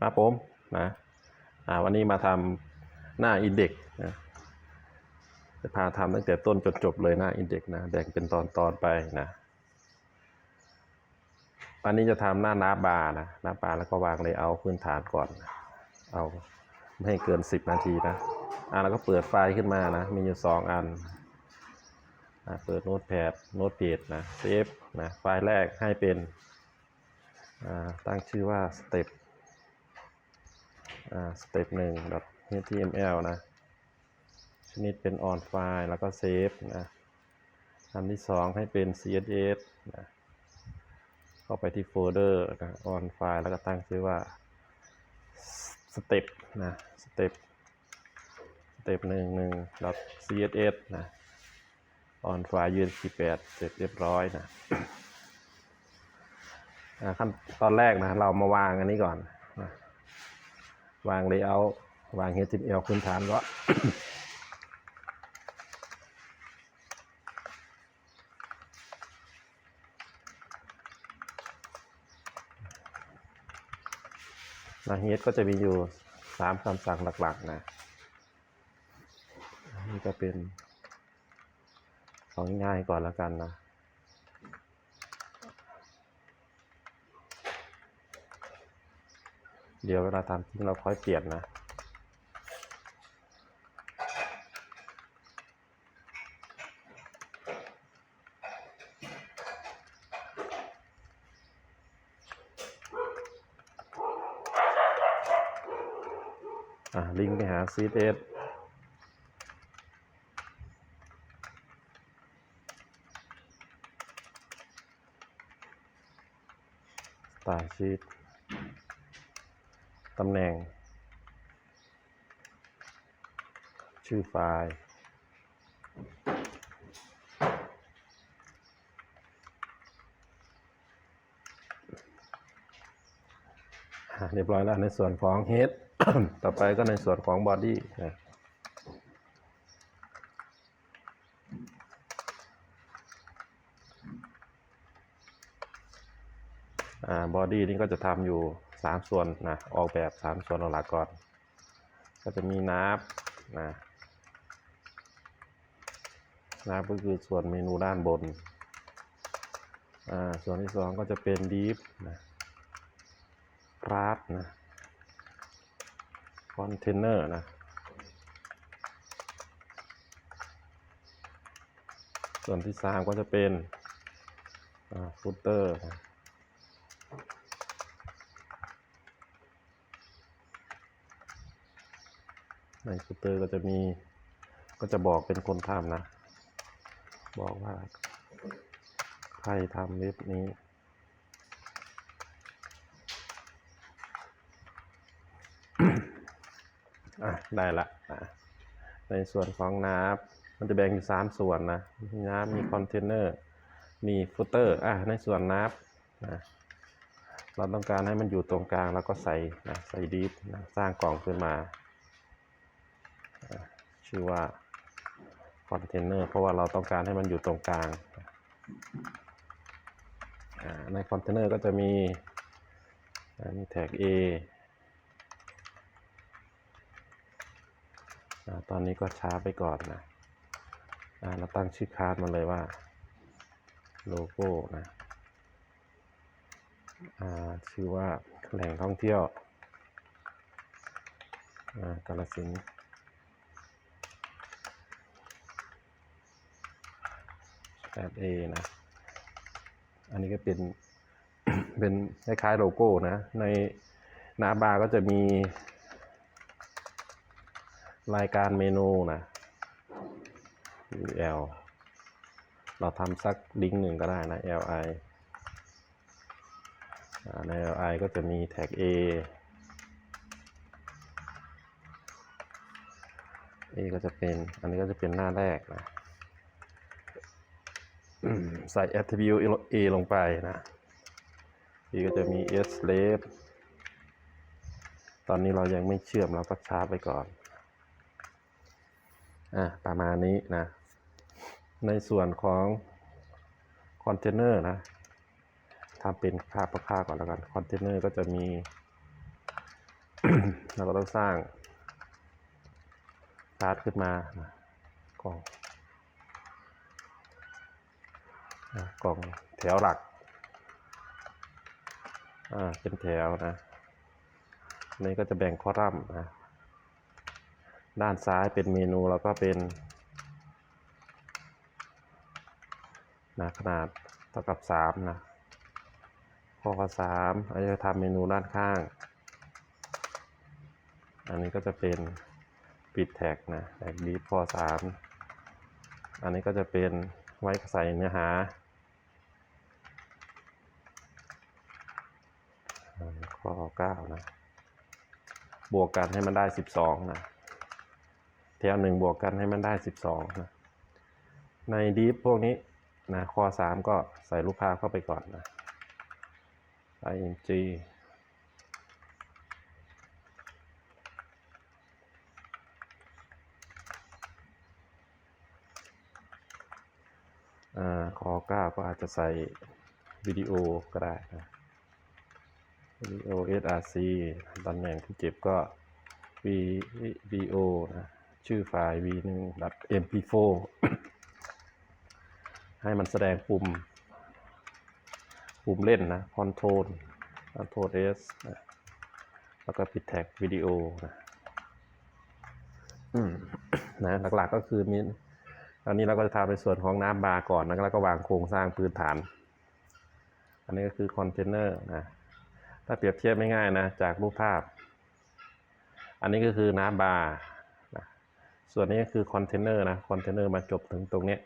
ครับผมนะอ่าวันนี้มาทำหน้าอินเด็กนะจะพาทำตั้งแต่ต้นจนจบเลยหน้าอินเด็กนะแบ่งเป็นตอนตอนไปนะวันนี้จะทำหน้านาบาร์นะนาบาร์แล้วก็วางเลยเอาพื้นฐานก่อน เอาไม่ให้เกิน 10 นาทีนะอ่าแล้วก็เปิดไฟล์ขึ้นมานะ มีอยู่สองอันอ่าเปิดโน้ตแพดโน้ตเพจนะเซฟนะไฟล์แรกให้เป็นอ่าตั้งชื่อว่าสเต็ป อ่าสเต็ปหนึ่ง .html นะ ชนิดเป็น on file แล้วก็เซฟนะ อันที่สองให้เป็น css นะเข้าไปที่โฟลเดอร์นะ on file แล้วก็ตั้งชื่อว่า step นะ step step หนึ่งหนึ่ง css นะ on file ยืนสี่แปดเสร็จเรียบร้อยนะอ่าขั้นตอนแรกนะ เรามาวางอันนี้ก่อน วาง layout วาง HTML พื้นฐานก็นะ h ก็จะมีอยู่สามคำสั่งหลักๆนะ นี่ก็เป็น ของง่ายก่อนแล้วกันนะ เดี๋ยวเวลาทำทิ้งเราค่อยเปลี่ยนนะอะลิงก์ไปหา CSS สตล์ชีต ตำแหน่ง ชื่อไฟล์เรียบร้อยแล้วในส่วนของ head ต่อไปก็ในส่วนของ body นะอ่า body นี่ก็จะทำอยู่ 3ส่วนนะออกแบบ3ส่วนหลักก่อน ก็จะมีนับนะนับก็คือส่วนเมนูด้านบนอ่าส่วนที่2ก็จะเป็น deep นะครับนะคอนเทนเนอร์นะส่วนที่สามก็จะเป็นฟุตเตอร์นะ ในฟุตเตอร์ก็จะมี ก็จะบอกเป็นคนทำนะ บอกว่า ใครทำเว็บนี้ อะ ได้ละอะในส่วนของน้ำมันจะแบ่งอยู่สามส่วนนะ มีน้ำมีคอนเทนเนอร์ มีฟุตเตอร์ อะ ในส่วนน้ำนะเราต้องการให้มันอยู่ตรงกลางแล้วก็ใส่นะใส่ดีฟนะสร้างกล่องขึ้นมา ชื่อว่าคอนเทนเนอร์เพราะว่าเราต้องการให้มันอยู่ตรงกลางในคอนเทนเนอร์ก็จะมีมีแท็ก A อ่าตอนนี้ก็ช้าไปก่อนนะเราตั้งชื่อคลาสมันเลยว่าโลโก้นะชื่อว่าแหล่งท่องเที่ยวกาลสิน ธุ์แปดเอนะ อันนี้ก็เป็นเป็นคล้ายๆโลโก้นะ ในหน้าบาร์ก็จะมี รายการเมนูนะ UL เราทำสักลิงก์หนึ่งก็ได้นะ li ใน li ก็จะมีแท็ก a a ก็จะเป็น อันนี้ก็จะเป็นหน้าแรกนะ ใส่ attribute a ลงไปนะ a ก็จะมี s l a v e ตอนนี้เรายังไม่เชื่อมเราก็ชาร์จไปก่อน อะ ประมาณนี้นะ ในส่วนของคอนเทนเนอร์นะทำเป็นค่าประค่าก่อนแล้วกัน คอนเทนเนอร์ก็จะมี เราก็ต้องสร้างชาร์ตขึ้นมานะกล่องอะ กล่องแถวหลัก อ่า เป็นแถวนะอันนี้ก็จะแบ่งคอลัมน์นะ ด้านซ้ายเป็นเมนูแล้วก็เป็นนะขนาดเท่ากับสามนะข้อสามอันนี้จะทำเมนูด้านข้าง อันนี้ก็จะเป็นปิดแท็กนะแท็กดีข้อสามอันนี้ก็จะเป็นไว้ใส่เนื้อหา อ่าข้อเก้านะ บวกกันให้มันได้สิบสองนะแถวหนึ่งบวกกันให้มันได้สิบสองนะ ในดีฟพวกนี้นะข้อสามก็ใส่รูปภาพเข้าไปก่อนนะ ing อ่าข้อเก้าก็อาจจะใส่วิดีโอก็ได้นะ วิดีโอ src ตำแหน่งที่เก็บก็ video นะชื่อไฟล์ v1 mp4 ให้มันแสดงปุ่ม ปุ่มเล่นนะ control control s นะแล้วก็ปิดแท็กวิดีโอนะนะหลักๆก็คือมีอันนี้เราก็จะทำในส่วนของน้ำบาร์ก่อนนะแล้วก็วางโครงสร้างพื้นฐาน อันนี้ก็คือคอนเทนเนอร์นะ ถ้าเปรียบเทียบไม่ง่ายนะจากรูปภาพ อันนี้ก็คือน้ำบาร์ส่วนนี้ก็คือคอนเทนเนอร์นะคอนเทนเนอร์มาจบถึงตรงนี้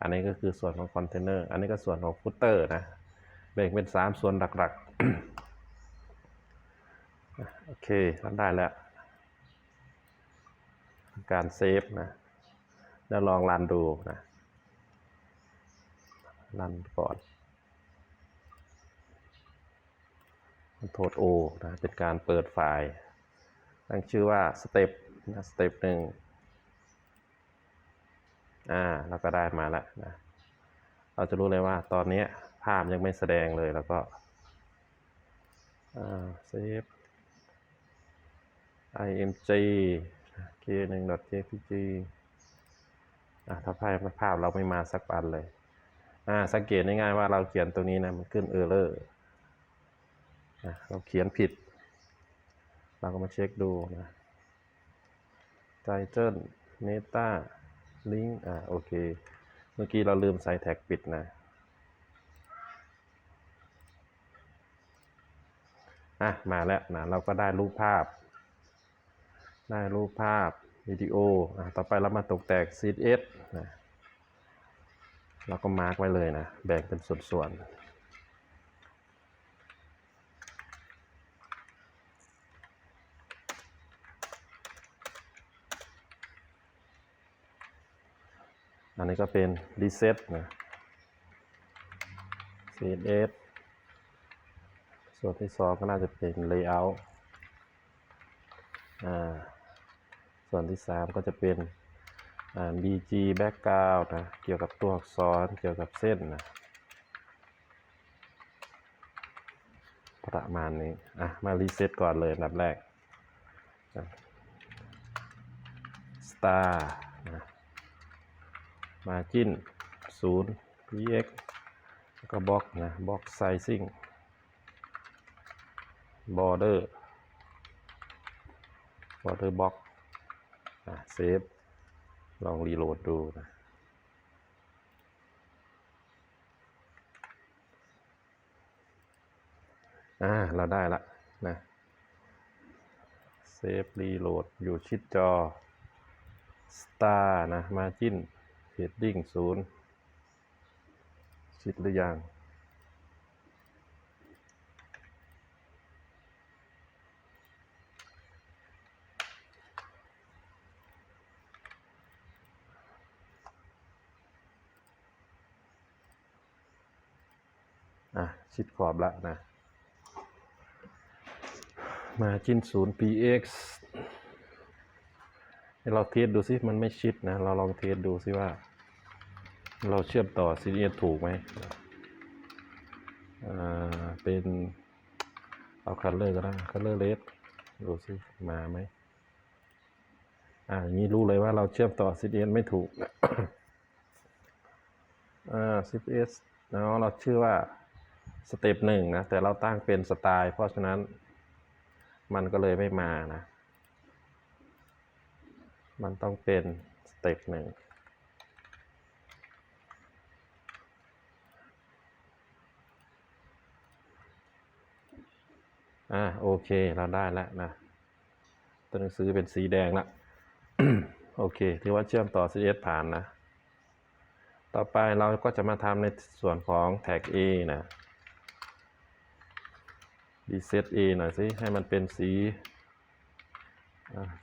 อันนี้ก็คือส่วนของคอนเทนเนอร์อันนี้ก็ส่วนของฟุตเตอร์นะแบ่งเป็น 3 ส่วนหลักๆโอเคทำได้แล้ว การเซฟนะแล้วลองรันดูนะรันก่อน โทษ O นะ เป็นการเปิดไฟล์ ตั้งชื่อว่าสเต็ปนะสเต็ปหนึ่งอ่าเราก็ได้มาแล้วนะ เราจะรู้เลยว่าตอนนี้ภาพยังไม่แสดงเลยแล้วก็อ่าเซฟ img k 1 jpg อ่าถ้าภาพภาพเราไม่มาสักอันเลย อ่า สังเกตง่ายๆว่าเราเขียนตรงนี้นะ มันขึ้น error เราเขียนผิด เราก็มาเช็คดูนะ title meta link อ่าโอเค เมื่อกี้เราลืมใส่แท็กปิดนะอะ มาแล้วนะเราก็ได้รูปภาพ ได้รูปภาพวิดีโออะต่อไปเรามาตกแต่ง CSS นะเราก็มาร์กไว้เลยนะ แบ่งเป็นส่วนๆ อันนี้ก็เป็น reset นะ CSS ส่วนที่สองก็น่าจะเป็น layout อ่า ส่วนที่สามก็จะเป็น อ่า bg background นะ เกี่ยวกับตัวอักษร เกี่ยวกับเส้นนะ ประมาณนี้ อะ มารีเซ็ตก่อนเลยอันดับแรก star นะ margin 0 px แล้วก็บล็อกนะบล็อก sizing border border box อะเซฟ ลองรีโหลดดูนะอ่า เราได้ละนะเซฟรีโหลดอยู่ชิดจอ star นะมาจิน margin heading ศูนย์ชิดหรือยังอะ ชิดขอบละนะ มาจิ้นศูนย์ px เราเทสดูซิ มันไม่ชิดนะ เราลองเทสดูซิว่า เราเชื่อมต่อ CDS ถูกไหมอ่า เป็นเอาคัลเลอร์ก็ได้คัลเลอร์เลสดูสิมาไหมอ่าอย่างนี้รู้เลยว่าเราเชื่อมต่อ CDS ไม่ถูกอ่า CDS เนาะเราชื่อว่าสเต็ปหนึ่งนะ แต่เราตั้งเป็นสไตล์ เพราะฉะนั้นมันก็เลยไม่มานะ มันต้องเป็นสเต็ปหนึ่ง อ่าโอเคเราได้แล้วนะตัวหนังสือเป็นสีแดงละโอเคถือว่าเชื่อมต่อ CS ผ่านนะ ต่อไปเราก็จะมาทำในส่วนของแท็ก A นะ reset A หน่อยสิ ให้มันเป็นสี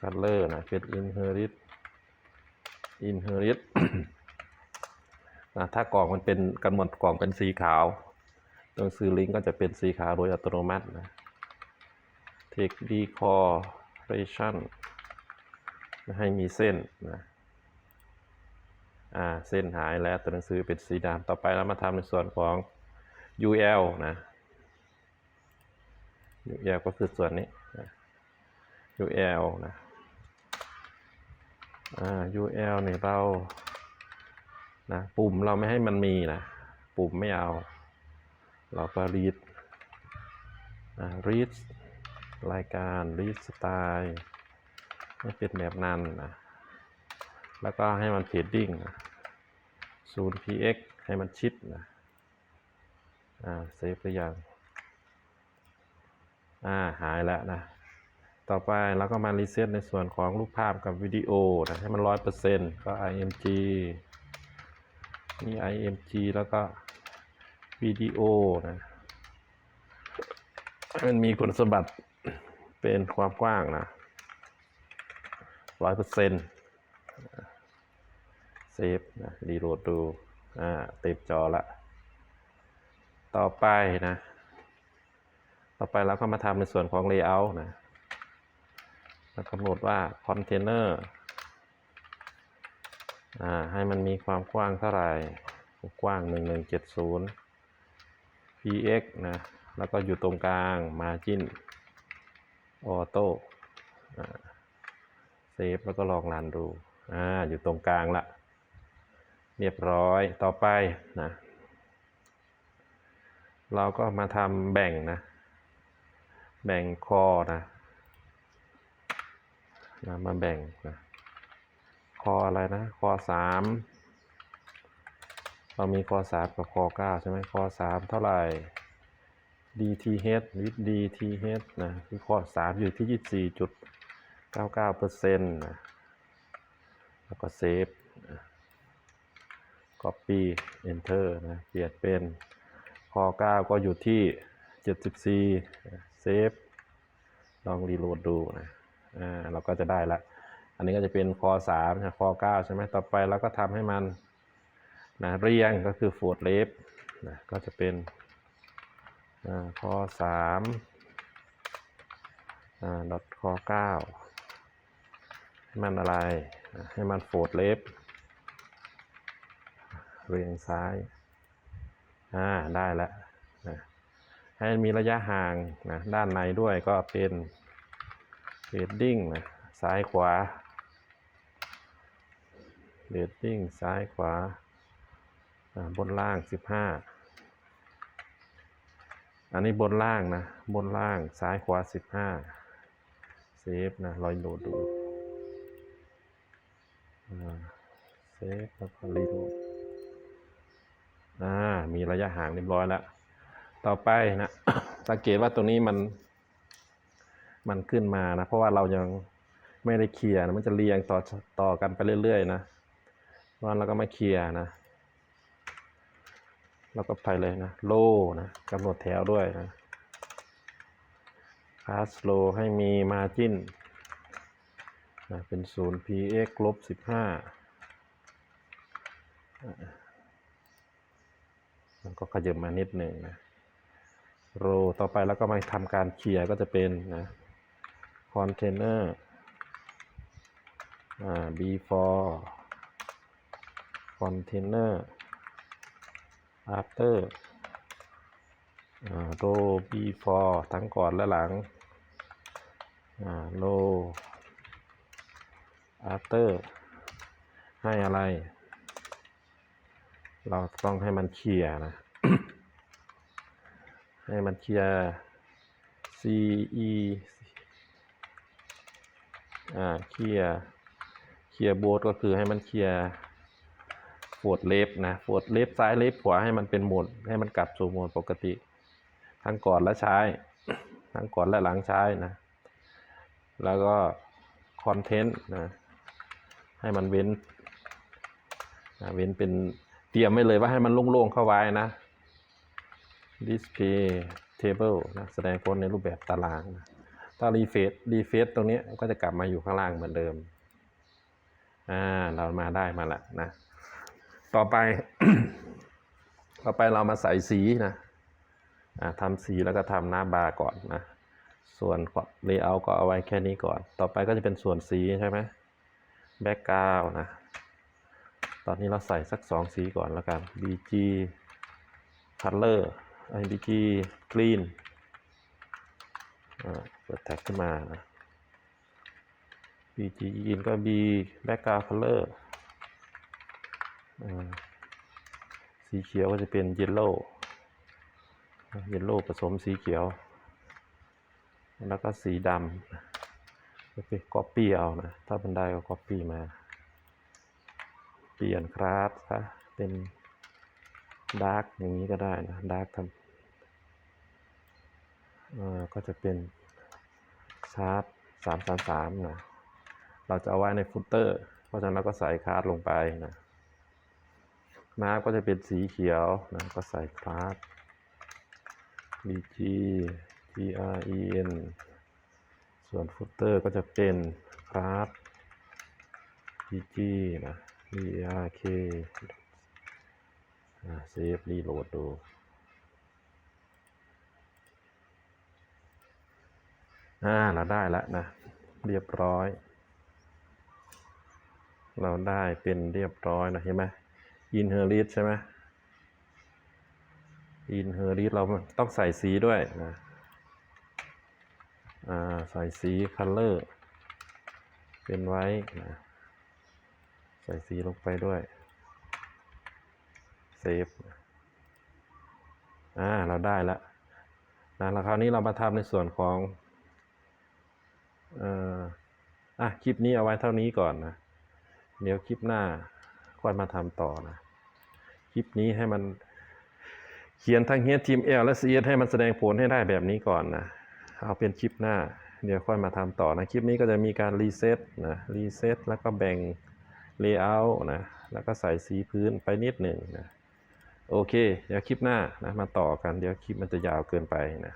color นะเป็น inherit inherit นะถ้ากล่องมันเป็นกันหมดกล่องเป็นสีขาวตัวหนังสือลิงก์ก็จะเป็นสีขาวโดยอัตโนมัตินะ take decoration ให้มีเส้นนะอ่าเส้นหายแล้วตัวหนังสือเป็นสีดำต่อไปเรามาทำในส่วนของ UL นะ UL ก็คือส่วนนี้นะ UL นะอ่า UL เนี่ยเรานะปุ่มเราไม่ให้มันมีนะ ปุ่มไม่เอา เราก็ read นะ read รายการ read style ให้เป็นแบบนั้นนะแล้วก็ให้มัน padding นะ 0px ให้มันชิดนะอ่าเซฟหรือยังอ่าหายแล้วนะ ต่อไปเราก็มารีเซ็ตในส่วนของรูปภาพกับวิดีโอนะให้มันร้อยเปอร์เซ็นต์ก็ img นี่ img แล้วก็วิดีโอนะ มันมีคุณสมบัติเป็นความกว้างนะร้อยเปอร์เซ็นต์เซฟนะรีโหลดดู อ่า เต็มจอละ ต่อไปนะ ต่อไปเราก็มาทำในส่วนของ Layout นะเรากำหนดว่า Container อ่าให้มันมีความกว้างเท่าไหร่ กว้าง 1170 px นะ แล้วก็อยู่ตรงกลาง margin auto เซฟแล้วก็ลองรันดูอ่าอยู่ตรงกลางละเรียบร้อยต่อไปนะเราก็มาทำแบ่งนะ แบ่งคอนะนะมาแบ่งนะคออะไรนะคอสามเรามีคอสามกับคอเก้าใช่ไหมคอสามเท่าไหร่ DTH หรือ DTH นะคือคอสามอยู่ที่ยี่สิบสี่จุดเก้าเก้าเปอร์เซ็นต์นะแล้วก็เซฟ copy enter นะเปลี่ยนเป็นคอ9 ก็อยู่ที่ 74 เซฟ ลองรีโหลดดูนะอ่าเราก็จะได้ละ อันนี้ก็จะเป็นคอ3นะคอ9 ใช่ไหมต่อไปเราก็ทำให้มันนะเรียงก็คือโฟดเลฟนะก็จะเป็น คอ3อ่าดอทคอ9ให้มันอะไร ให้มันโฟดเลฟเรียงซ้าย อ่า ได้แล้วนะให้มีระยะห่างนะด้านในด้วยก็เป็นเรดดิ้งนะซ้ายขวาเรดดิ้งซ้ายขวาอ่าบนล่าง 15 อันนี้บนล่างนะ บนล่างซ้ายขวา15เซฟนะลอยโหลดดูเซฟแล้วก็รีโหลดอ่ามีระยะห่างเรียบร้อยแล้ว ต่อไปนะสังเกตว่าตัวนี้มัน มันขึ้นมานะ เพราะว่าเรายังไม่ได้เคลียร์นะมันจะเรียงต่อต่อกันไปเรื่อยๆนะว่าเราก็มาเคลียร์นะ เราก็ไปเลยนะ โลนะกำหนดแถวด้วยนะพาสโลให้มีมาจินนะเป็น 0 px ลบ 15 มันก็ขยับมานิดหนึ่งนะ โรต่อไปแล้วก็มาทำการเคลียร์ก็จะเป็นนะคอนเทนเนอร์อ่า before container after row before ทั้งก่อนและหลังอ่า low after ให้อะไร เราต้องให้มันเคลียร์นะ ให้มันเคลียร์ C E อ่าเคลียร์เคลียร์โบสก็คือให้มันเคลียร์ โฟดเล็บนะโฟดเล็บซ้ายเล็บขวาให้มันเป็นโหมดให้มันกลับสู่โหมดปกติ ทั้งก่อนและใช้ทั้งก่อนและหลังใช้นะ แล้วก็คอนเทนต์นะให้มันเว้นนะเว้นเป็นเตรียมไว้เลยว่าให้มันโล่งๆเข้าไว้นะ display table นะแสดงผลในรูปแบบตารางนะถ้า refresh refresh ตรงนี้ก็จะกลับมาอยู่ข้างล่างเหมือนเดิมอ่าเรามาได้มาละนะ ต่อไป ต่อไปเรามาใส่สีนะทำสีแล้วก็ทำหน้าบาร์ก่อนนะ ส่วน layout ก็เอาไว้แค่นี้ก่อน ต่อไปก็จะเป็นส่วนสีใช่ไหมแบ็กกราวนะ ตอนนี้เราใส่สักสองสีก่อนแล้วกัน BG color ไอ้ BG green อ่าเปิดแท็กขึ้นมานะ BG green ก็ B background color อ่า สีเขียวก็จะเป็น yellow yellow ผสมสีเขียว แล้วก็สีดำก็ไปก๊อปปี้เอานะ ถ้ามันได้ก็ก๊อปปี้มา เปลี่ยนคลาสซะเป็นดาร์กอย่างนี้ก็ได้นะดาร์กทำก็จะเป็นชาร์ตสามสามสามนะเราจะเอาไว้ในฟุตเตอร์ เพราะฉะนั้นเราก็ใส่คลาสลงไปนะ มาร์กก็จะเป็นสีเขียวนะก็ใส่คลาส bg green ส่วนฟุตเตอร์ก็จะเป็นคลาส pg นะ brk อ่าเซฟรีโหลดดูอ่าเราได้แล้วนะ เรียบร้อย เราได้เป็นเรียบร้อยนะเห็นไหม inherit ใช่ไหม inherit เราต้องใส่สีด้วยนะอ่าใส่สี color เป็นไว้นะใส่สีลงไปด้วยเซฟอ่าเราได้แล้วนะแล้วคราวนี้เรามาทำในส่วนของอ่ออะคลิปนี้เอาไว้เท่านี้ก่อนนะ เดี๋ยวคลิปหน้าค่อยมาทำต่อนะ คลิปนี้ให้มันเขียนทั้ง HTML และ CSS ให้มันแสดงผลให้ได้แบบนี้ก่อนนะเอาเป็นคลิปหน้า เดี๋ยวค่อยมาทำต่อนะ คลิปนี้ก็จะมีการรีเซ็ตนะรีเซ็ตแล้วก็แบ่ง Layout นะแล้วก็ใส่สีพื้นไปนิดหนึ่งนะโอเค เดี๋ยวคลิปหน้านะมาต่อกัน เดี๋ยวคลิปมันจะยาวเกินไปนะ